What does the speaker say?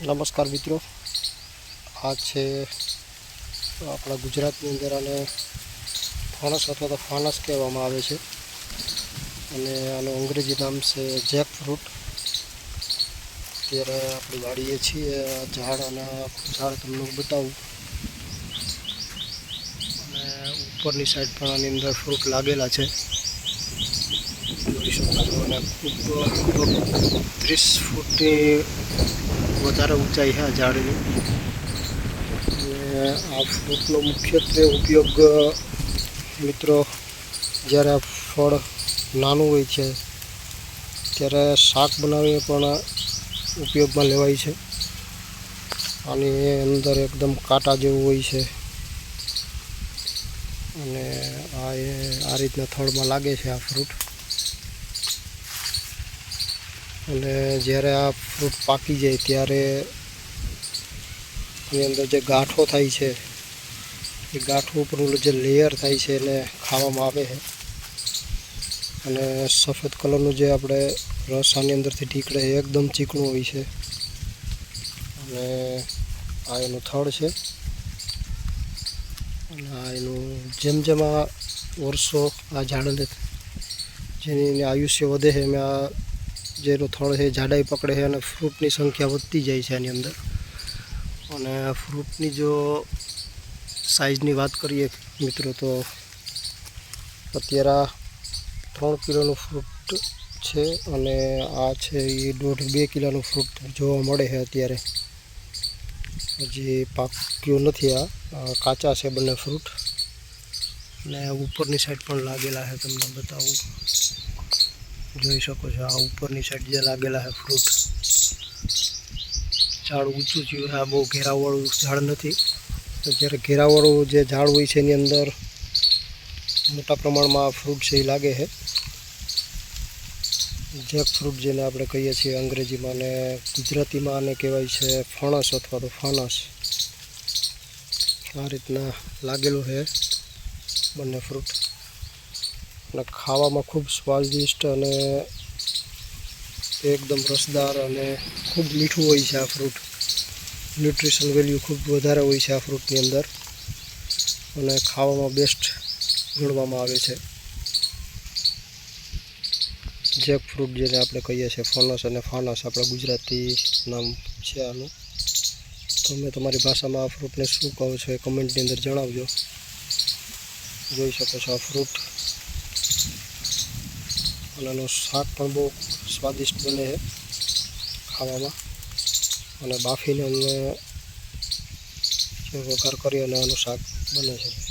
નમસ્કાર મિત્રો. આ છે આપણા ગુજરાતની અંદર આને ફણસ અથવા તો ફાનસ કહેવામાં આવે છે. અને આનું અંગ્રેજી નામ છે જેક ફ્રૂટ અત્યારે આપણે વાડીએ છીએ, આ ઝાડ અને ઝાડ તમને બતાવું. અને ઉપરની સાઈડ પણ આની અંદર ફ્રૂટ લાગેલા છે. ખૂબ ત્રીસ ફૂટની વધારે ઊંચાઈ છે આ ઝાડની. અને આ ફ્રૂટનો મુખ્યત્વે ઉપયોગ મિત્રો, જ્યારે ફળ નાનું હોય છે, ત્યારે શાક બનાવીને પણ ઉપયોગમાં લેવાય છે. અને એ અંદર એકદમ કાંટા જેવું હોય છે. અને આ એ, આ રીતના થળમાં લાગે છે આ ફ્રૂટ અને જ્યારે આ ફ્રૂટ પાકી જાય ત્યારે એની અંદર જે ગાંઠો થાય છે, એ ગાંઠો ઉપરનું જે લેયર થાય છે એને ખાવામાં આવે છે. અને સફેદ કલરનું જે આપણે રસ આની અંદરથી નીકળે એ એકદમ ચીકણું હોય છે. અને આ એનું થડ છે. અને આ એનું જેમ જેમ આ વર્ષો આ ઝાડને જેની આયુષ્ય વધે છે, એમ આ જેનું થળ છે, જાડાઈ પકડે છે અને ફ્રૂટની સંખ્યા વધતી જાય છે આની અંદર. અને ફ્રૂટની જો સાઈઝની વાત કરીએ મિત્રો, તો અત્યારે ત્રણ કિલોનું ફ્રૂટ છે અને આ છે એ દોઢ બે કિલોનું ફ્રૂટ જોવા મળે છે અત્યારે. હજી પાક્યું નથી આ કાચા છે બંને ફ્રૂટ. અને ઉપરની સાઈડ પણ લાગેલા છે, તમને બતાવું. જોઈ શકો છો, આ ઉપરની સાઈડ જે લાગેલા છે ફ્રૂટ ઝાડ ઊંચું થયું આ બહુ ઘેરાવાળું ઝાડ નથી. તો જ્યારે ઘેરાવાળું જે ઝાડ હોય છે એની અંદર મોટા પ્રમાણમાં ફ્રૂટ છે એ લાગે છે. જેક ફ્રૂટ જેને આપણે કહીએ છીએ અંગ્રેજીમાં અને ગુજરાતીમાં આને કહેવાય છે ફણસ અથવા તો ફણસ આ રીતના લાગેલું છે બંને ફ્રૂટ અને ખાવામાં ખૂબ સ્વાદિષ્ટ અને એકદમ રસદાર અને ખૂબ મીઠું હોય છે આ ફ્રૂટ ન્યુટ્રિશન વેલ્યુ ખૂબ વધારે હોય છે આ ફ્રૂટની અંદર અને ખાવામાં બેસ્ટ ગણવામાં આવે છે. જેક ફ્રૂટ જેને આપણે કહીએ છીએ ફણસ અને ફાનસ આપણા ગુજરાતી નામ છે આનું. તમે તમારી ભાષામાં આ ફ્રૂટને શું કહો છો એ કમેન્ટની અંદર જણાવજો. જોઈ શકો છો આ ફ્રૂટ અને એનું શાક પણ બહુ સ્વાદિષ્ટ બને છે ખાવામાં. અને બાફીને અમને વઘાર કરી અને આનું શાક બને છે.